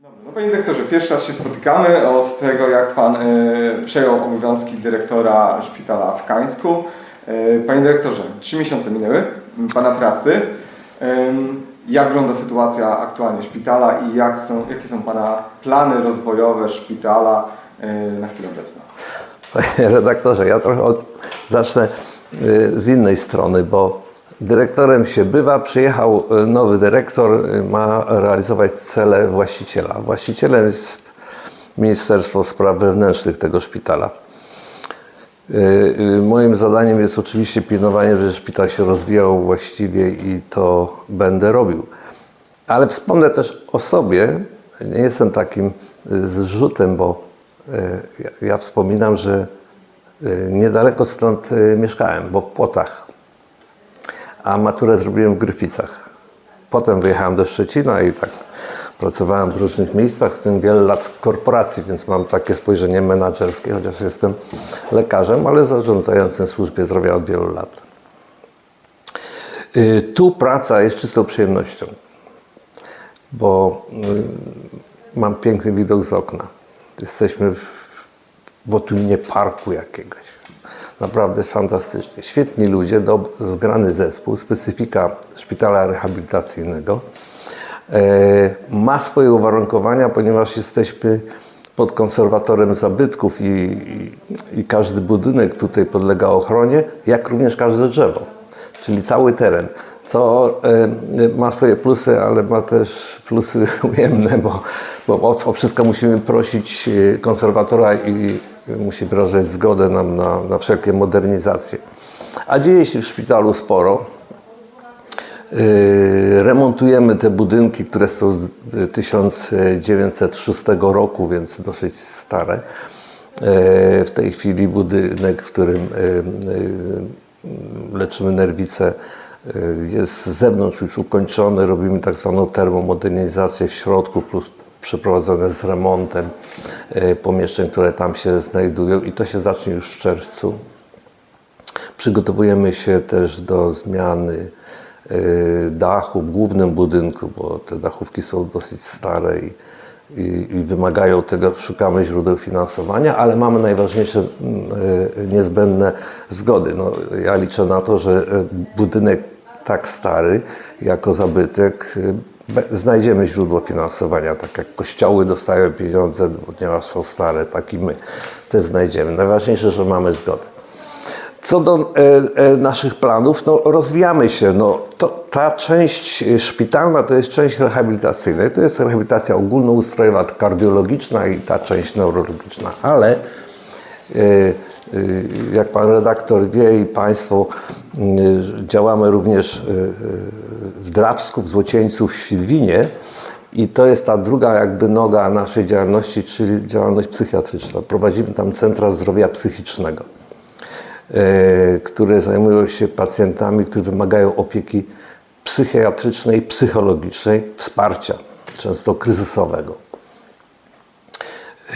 No panie dyrektorze, pierwszy raz się spotykamy od tego, jak pan e, przejął obowiązki dyrektora szpitala w Kańsku. E, panie dyrektorze, trzy miesiące minęły pana pracy. Em, jak wygląda sytuacja aktualnie szpitala i jak są, jakie są pana plany rozwojowe szpitala e, na chwilę obecną? Panie redaktorze, ja trochę od, zacznę y, z innej strony, bo dyrektorem się bywa, przyjechał y, nowy dyrektor, y, ma realizować cele właściciela. Właścicielem jest Ministerstwo Spraw Wewnętrznych tego szpitala. Y, Moim zadaniem jest oczywiście pilnowanie, że szpital się rozwijał właściwie i to będę robił. Ale wspomnę też o sobie. Nie jestem takim zrzutem, bo ja- wspominam, że niedaleko stąd mieszkałem, bo w Płotach. A maturę zrobiłem w Gryficach. Potem wyjechałem do Szczecina i tak pracowałem w różnych miejscach, w tym wiele lat w korporacji, więc mam takie spojrzenie menedżerskie, chociaż jestem lekarzem, ale zarządzającym w służbie zdrowia od wielu lat. Y, Tu praca jest czystą przyjemnością, bo y, mam piękny widok z okna. Jesteśmy w, w otulinie parku jakiegoś. Naprawdę fantastycznie. Świetni ludzie, do, zgrany zespół, specyfika szpitala rehabilitacyjnego. E, ma swoje uwarunkowania, ponieważ jesteśmy pod konserwatorem zabytków i, i, i każdy budynek tutaj podlega ochronie, jak również każde drzewo, czyli cały teren. Co e, ma swoje plusy, ale ma też plusy ujemne, bo, bo o, o wszystko musimy prosić e, konserwatora i musi wyrażać zgodę nam na, na wszelkie modernizacje. A dzieje się w szpitalu sporo. Yy, Remontujemy te budynki, które są z y, 1906 roku, więc dosyć stare. Yy, W tej chwili budynek, w którym yy, leczymy nerwice, jest z zewnątrz już ukończony. Robimy tak zwaną termomodernizację w środku, plus przeprowadzone z remontem yy, pomieszczeń, które tam się znajdują i to się zacznie już w czerwcu. Przygotowujemy się też do zmiany y, dachu w głównym budynku, bo te dachówki są dosyć stare i, i, i wymagają tego, szukamy źródeł finansowania, ale mamy najważniejsze mm, y, niezbędne zgody. No, ja liczę na to, że budynek tak stary, jako zabytek, znajdziemy źródło finansowania, tak jak kościoły dostają pieniądze, ponieważ są stare, tak i my też znajdziemy. Najważniejsze, że mamy zgodę. Co do e, e, naszych planów, no rozwijamy się. No, to, ta część szpitalna to jest część rehabilitacyjna. To jest rehabilitacja ogólnoustrojowa, kardiologiczna i ta część neurologiczna. Ale e, jak pan redaktor wie i państwo, e, działamy również e, w Drawsku, w Złocieńcu, w Świdwinie. I to jest ta druga jakby noga naszej działalności, czyli działalność psychiatryczna. Prowadzimy tam centra zdrowia psychicznego które zajmują się pacjentami, którzy wymagają opieki psychiatrycznej, psychologicznej, wsparcia, często kryzysowego.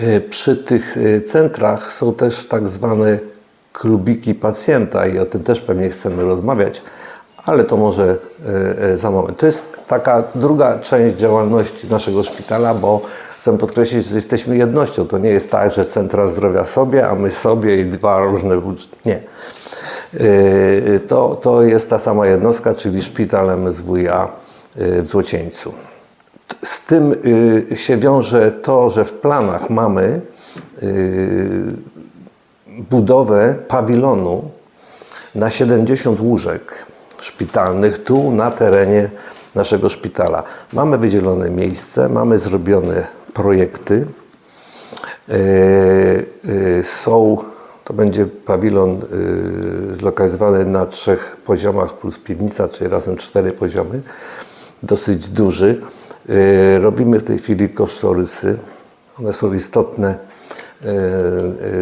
E, Przy tych e, centrach są też tak zwane klubiki pacjenta i o tym też pewnie chcemy rozmawiać, ale to może e, za moment. To jest taka druga część działalności naszego szpitala, bo chcę podkreślić, że jesteśmy jednością. To nie jest tak, że centra zdrowia sobie, a my sobie i dwa różne budżety. Nie. To, to jest ta sama jednostka, czyli szpital MSWiA w Złocieńcu. Z tym y, się wiąże to, że w planach mamy y, budowę pawilonu na 70 łóżek szpitalnych tu na terenie naszego szpitala. Mamy wydzielone miejsce, mamy zrobione projekty. Y, Są, to będzie pawilon zlokalizowany na trzech poziomach plus piwnica, czyli razem cztery poziomy, dosyć duży. Y, Robimy w tej chwili kosztorysy. One są istotne y,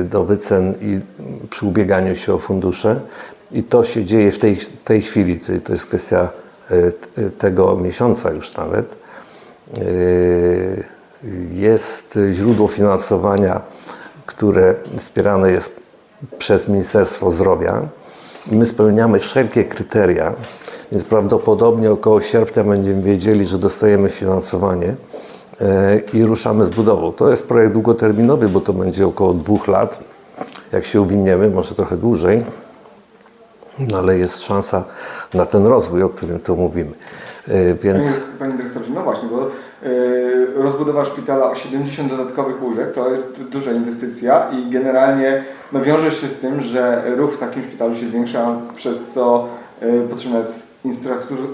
y, do wycen i przy ubieganiu się o fundusze. I to się dzieje w tej, tej chwili, czyli to jest kwestia tego miesiąca już nawet. Jest źródło finansowania, które wspierane jest przez Ministerstwo Zdrowia. My spełniamy wszelkie kryteria, więc prawdopodobnie około sierpnia będziemy wiedzieli, że dostajemy finansowanie e, i ruszamy z budową. To jest projekt długoterminowy, bo to będzie około dwóch lat. Jak się uwiniemy, może trochę dłużej, no ale jest szansa na ten rozwój, o którym tu mówimy. E, Więc Panie, panie dyrektorze, no właśnie, bo rozbudowa szpitala o 70 dodatkowych łóżek to jest duża inwestycja i generalnie no, wiąże się z tym, że ruch w takim szpitalu się zwiększa, przez co y, potrzebna jest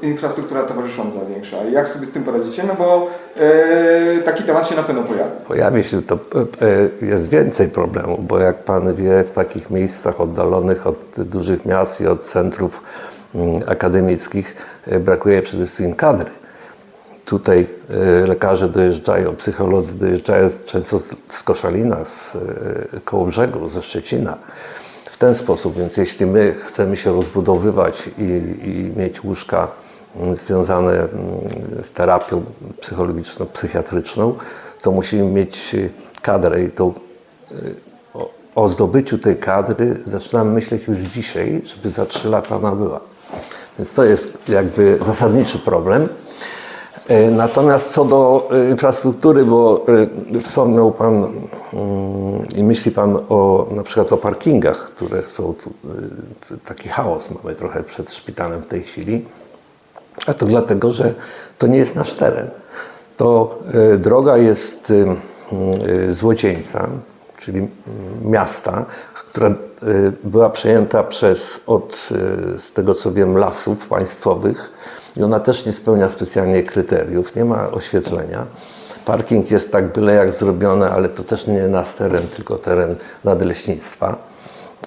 infrastruktura, towarzysząca większa. Jak sobie z tym poradzicie? No bo y, taki temat się na pewno pojawi. pojawi się to, e, e, jest więcej problemów, bo jak Pan wie, w takich miejscach oddalonych od dużych miast i od centrów mm, akademickich e, brakuje przede wszystkim kadry. Tutaj e, lekarze dojeżdżają, psycholodzy dojeżdżają często z- Koszalina, z e, Kołobrzegu, ze Szczecina. W ten sposób, więc jeśli my chcemy się rozbudowywać i, i mieć łóżka mm, związane mm, z terapią psychologiczną, psychiatryczną, to musimy mieć y, kadrę i to o, o zdobyciu tej kadry zaczynamy myśleć już dzisiaj, żeby za trzy lata ona była. Więc to jest jakby zasadniczy problem. E, Natomiast co do e, infrastruktury, bo e, wspomniał Pan mm, i myśli Pan o na przykład o parkingach, które są tu, taki chaos mamy trochę przed szpitalem w tej chwili. A to dlatego, że to nie jest nasz teren. To droga jest e, e, z Łocieńca, czyli miasta, która była przejęta przez, od, z tego co wiem, lasów państwowych i ona też nie spełnia specjalnie kryteriów, nie ma oświetlenia. Parking jest tak byle jak zrobiony, ale to też nie nasz teren, tylko teren nadleśnictwa.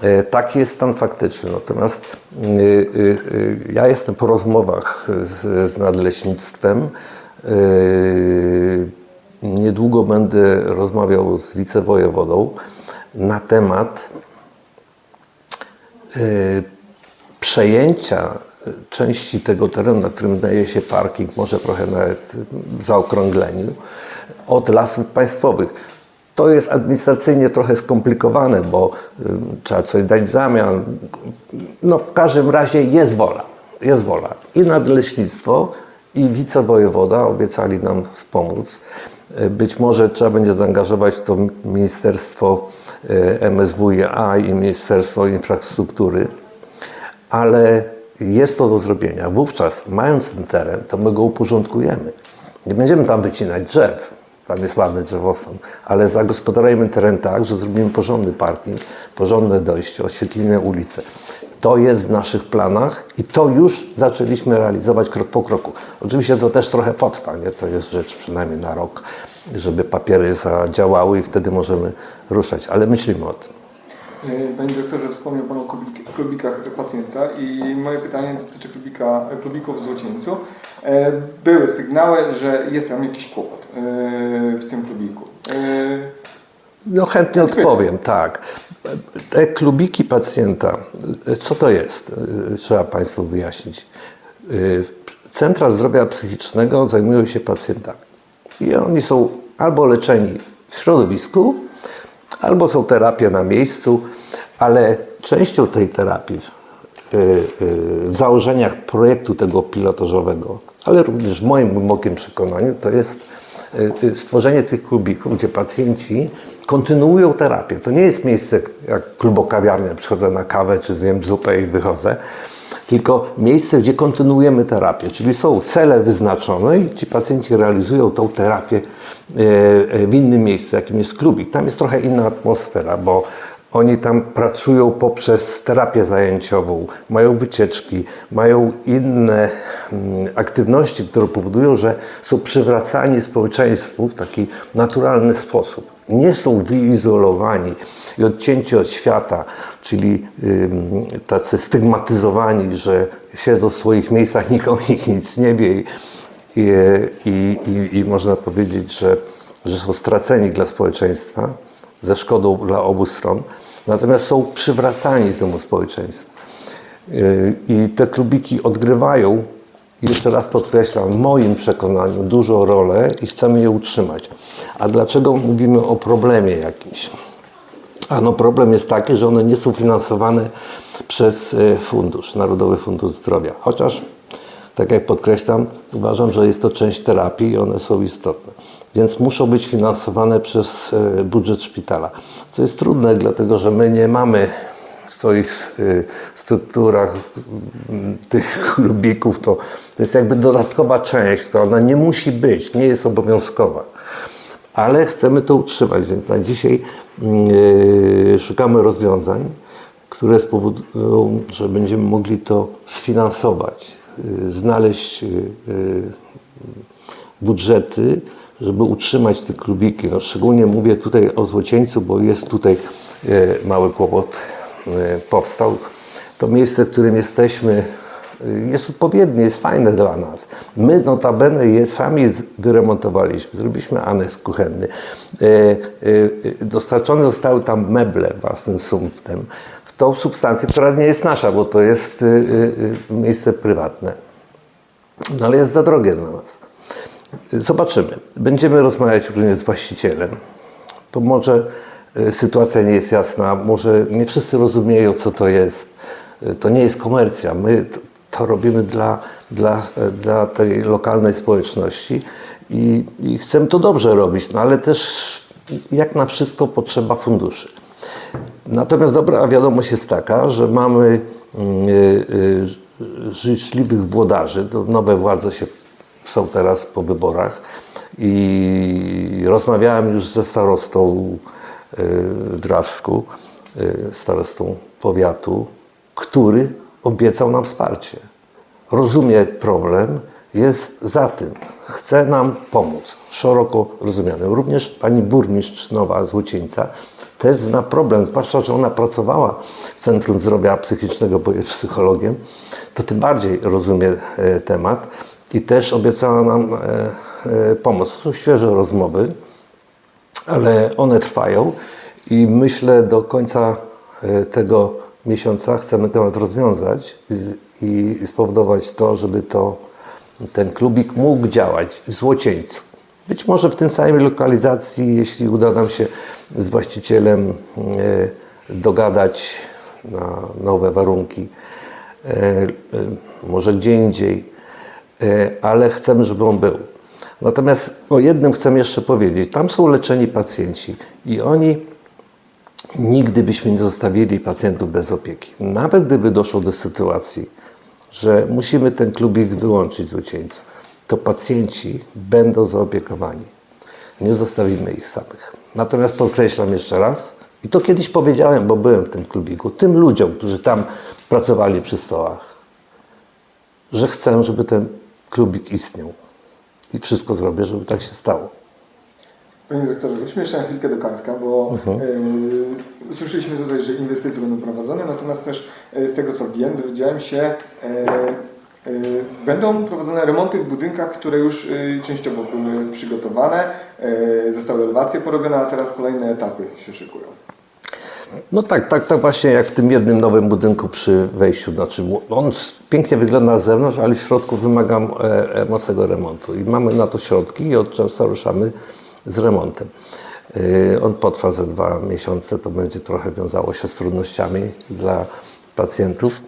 E, Taki jest stan faktyczny. Natomiast y, y, y, ja jestem po rozmowach z, z nadleśnictwem. Y, Niedługo będę rozmawiał z wicewojewodą na temat y, przejęcia części tego terenu, na którym znajduje się parking, może trochę nawet w zaokrągleniu, od lasów państwowych. To jest administracyjnie trochę skomplikowane, bo y, trzeba coś dać w zamian. No, w każdym razie jest wola. Jest wola. I nadleśnictwo, i wicewojewoda obiecali nam wspomóc. Y, Być może trzeba będzie zaangażować w to Ministerstwo y, MSWiA i Ministerstwo Infrastruktury ale jest to do zrobienia. Wówczas, mając ten teren, to my go uporządkujemy. Nie będziemy tam wycinać drzew, tam jest ładny drzewostan, ale zagospodarujemy teren tak, że zrobimy porządny parking, porządne dojście, oświetlimy ulice. To jest w naszych planach i to już zaczęliśmy realizować krok po kroku. Oczywiście to też trochę potrwa, nie? to jest rzecz przynajmniej na rok, żeby papiery zadziałały i wtedy możemy ruszać, ale myślimy o tym. Y, Panie dyrektorze, wspomniał Pan o klubik- klubikach pacjenta i moje pytanie dotyczy klubika, klubików w Złocieńcu. E, Były sygnały, że jest tam jakiś kłopot e, w tym klubiku. E, No chętnie odpowiem, tak. Te klubiki pacjenta, co to jest? Trzeba Państwu wyjaśnić. Centra zdrowia psychicznego zajmują się pacjentami. I oni są albo leczeni w środowisku, albo są terapie na miejscu, ale częścią tej terapii w, w założeniach projektu tego pilotażowego, ale również w moim głębokim przekonaniu, to jest y, stworzenie tych klubików, gdzie pacjenci kontynuują terapię. To nie jest miejsce jak klubokawiarnia, przychodzę na kawę czy zjem zupę i wychodzę, tylko miejsce, gdzie kontynuujemy terapię, czyli są cele wyznaczone i ci pacjenci realizują tą terapię e, e, w innym miejscu, jakim jest klubik. Tam jest trochę inna atmosfera, bo oni tam pracują poprzez terapię zajęciową, mają wycieczki, mają inne mm, aktywności, które powodują, że są przywracani społeczeństwu w taki naturalny sposób. Nie są wyizolowani i odcięci od świata, czyli tacy stygmatyzowani, że siedzą w swoich miejscach, nikomu ich nic nie wie i, i, i, i można powiedzieć, że, że są straceni dla społeczeństwa ze szkodą dla obu stron, natomiast są przywracani z domu społeczeństwa. Yy, I te klubiki odgrywają, jeszcze raz podkreślam, w moim przekonaniu dużą rolę i chcemy je utrzymać. A dlaczego mówimy o problemie jakimś? Ano problem jest taki, że one nie są finansowane przez e, fundusz, Narodowy Fundusz Zdrowia. Chociaż tak jak podkreślam, uważam, że jest to część terapii i one są istotne. Więc muszą być finansowane przez e, budżet szpitala. Co jest trudne, dlatego że my nie mamy w swoich e, strukturach m, tych klubików, to, to jest jakby dodatkowa część, która ona nie musi być, nie jest obowiązkowa. Ale chcemy to utrzymać, więc na dzisiaj e, szukamy rozwiązań, które spowodują, że będziemy mogli to sfinansować, e, znaleźć e, budżety, żeby utrzymać te klubiki. No, szczególnie mówię tutaj o Złocieńcu, bo jest tutaj mały kłopot powstał. To miejsce, w którym jesteśmy, e, jest odpowiednie, jest fajne dla nas. My notabene je sami wyremontowaliśmy, zrobiliśmy aneks kuchenny. E, e, e, Dostarczone zostały tam meble własnym sumptem w tą substancję, która nie jest nasza, bo to jest e, e, e, miejsce prywatne. No ale jest za drogie dla nas. Zobaczymy. Będziemy rozmawiać również z właścicielem. To może e, sytuacja nie jest jasna, może nie wszyscy rozumieją, co to jest. E, To nie jest komercja. My to robimy dla, dla, e, dla tej lokalnej społeczności i, i chcemy to dobrze robić, no ale też jak na wszystko potrzeba funduszy. Natomiast dobra wiadomość jest taka, że mamy mm, życzliwych włodarzy. To nowe władze się, są teraz po wyborach i rozmawiałem już ze starostą Drawsku, y, starostą powiatu, który obiecał nam wsparcie. Rozumie problem, jest za tym, chce nam pomóc, szeroko rozumianym. Również pani burmistrz Nowa Złocieńca też zna problem, zwłaszcza, że ona pracowała w Centrum Zdrowia Psychicznego, bo jest psychologiem, to tym bardziej rozumie e, temat i też obiecała nam e, e, pomoc. To są świeże rozmowy, ale one trwają i myślę do końca e, tego miesiąca chcemy temat rozwiązać i spowodować to, żeby to, ten klubik mógł działać w Złocieńcu. Być może w tym samej lokalizacji, jeśli uda nam się z właścicielem e, dogadać na nowe warunki, e, może gdzie indziej, ale chcemy, żeby on był. Natomiast o jednym chcę jeszcze powiedzieć. Tam są leczeni pacjenci i oni nigdy byśmy nie zostawili pacjentów bez opieki. Nawet gdyby doszło do sytuacji, że musimy ten klubik wyłączyć z ucieńców, to pacjenci będą zaopiekowani. Nie zostawimy ich samych. Natomiast podkreślam jeszcze raz, i to kiedyś powiedziałem, bo byłem w tym klubiku, tym ludziom, którzy tam pracowali przy stołach, że chcę, żeby ten klubik istniał. I wszystko zrobię, żeby tak się stało. Panie dyrektorze, wróćmy jeszcze na chwilkę do Kańska, bo Mhm. e, usłyszeliśmy tutaj, że inwestycje będą prowadzone, natomiast też e, z tego co wiem, dowiedziałem się, e, e, będą prowadzone remonty w budynkach, które już e, częściowo były przygotowane, e, zostały elewacje porobione, a teraz kolejne etapy się szykują. No tak, tak, tak właśnie jak w tym jednym nowym budynku przy wejściu. Znaczy, on pięknie wygląda na zewnątrz, ale w środku wymaga e, e, mocnego remontu. I mamy na to środki i od czerwca ruszamy z remontem. E, On potrwa ze dwa miesiące, to będzie trochę wiązało się z trudnościami dla pacjentów.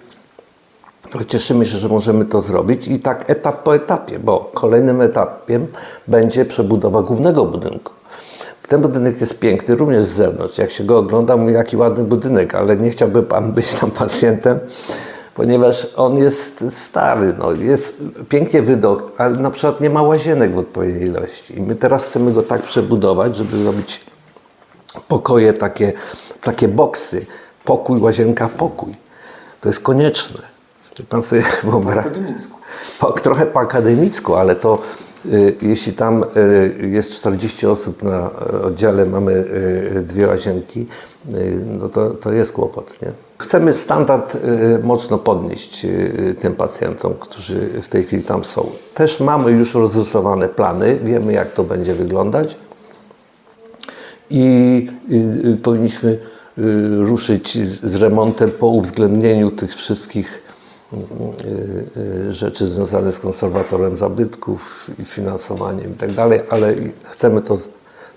Cieszymy się, że możemy to zrobić i tak etap po etapie, bo kolejnym etapem będzie przebudowa głównego budynku. Ten budynek jest piękny również z zewnątrz. Jak się go ogląda, mówi, jaki ładny budynek, ale nie chciałby Pan być tam pacjentem, ponieważ on jest stary, no, jest pięknie wydok, ale na przykład nie ma łazienek w odpowiedniej ilości. I my teraz chcemy go tak przebudować, żeby robić pokoje, takie, takie boksy. Pokój, łazienka, pokój. To jest konieczne. Czy Pan sobie Po wyobraża? akademicku. Po, trochę po akademicku, ale to jeśli tam y, jest 40 osób na y, oddziale, mamy y, dwie łazienki, y, no to, to jest kłopot. Nie? Chcemy standard y, mocno podnieść y, tym pacjentom, którzy w tej chwili tam są. Też mamy już rozrysowane plany, wiemy jak to będzie wyglądać i y, y, powinniśmy y, ruszyć z, remontem po uwzględnieniu tych wszystkich y, y, rzeczy związanych z konserwatorem zabytków i finansowaniem i tak dalej, ale chcemy to,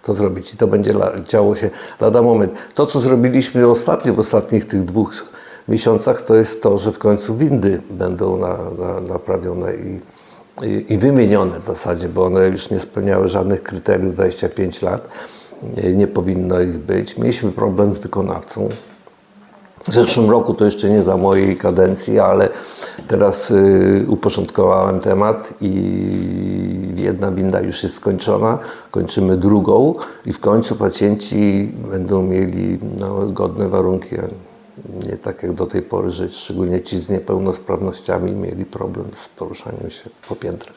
to zrobić i to będzie działo się lada moment. To, co zrobiliśmy ostatnio, w ostatnich tych dwóch miesiącach to jest to, że w końcu windy będą na, na, naprawione i, i, i wymienione w zasadzie, bo one już nie spełniały żadnych kryteriów 25 lat. Nie powinno ich być. Mieliśmy problem z wykonawcą. W zeszłym roku to jeszcze nie za mojej kadencji, ale teraz y, uporządkowałem temat i jedna winda już jest skończona, kończymy drugą i w końcu pacjenci będą mieli no, godne warunki, nie tak jak do tej pory, że szczególnie ci z niepełnosprawnościami mieli problem z poruszaniem się po piętrach.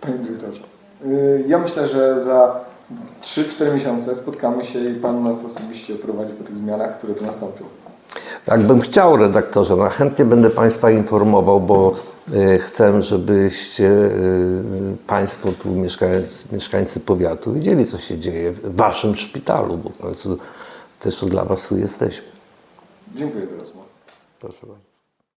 Panie dyrektorze, y, ja myślę, że za 3-4 miesiące spotkamy się i Pan nas osobiście prowadzi po tych zmianach, które tu nastąpią. Tak bym chciał, redaktorze. No, chętnie będę Państwa informował, bo e, chcę, żebyście e, Państwo tu mieszkając, mieszkańcy powiatu wiedzieli, co się dzieje w Waszym szpitalu, bo w końcu też dla Was tu jesteśmy. Dziękuję za rozmowę. Proszę bardzo.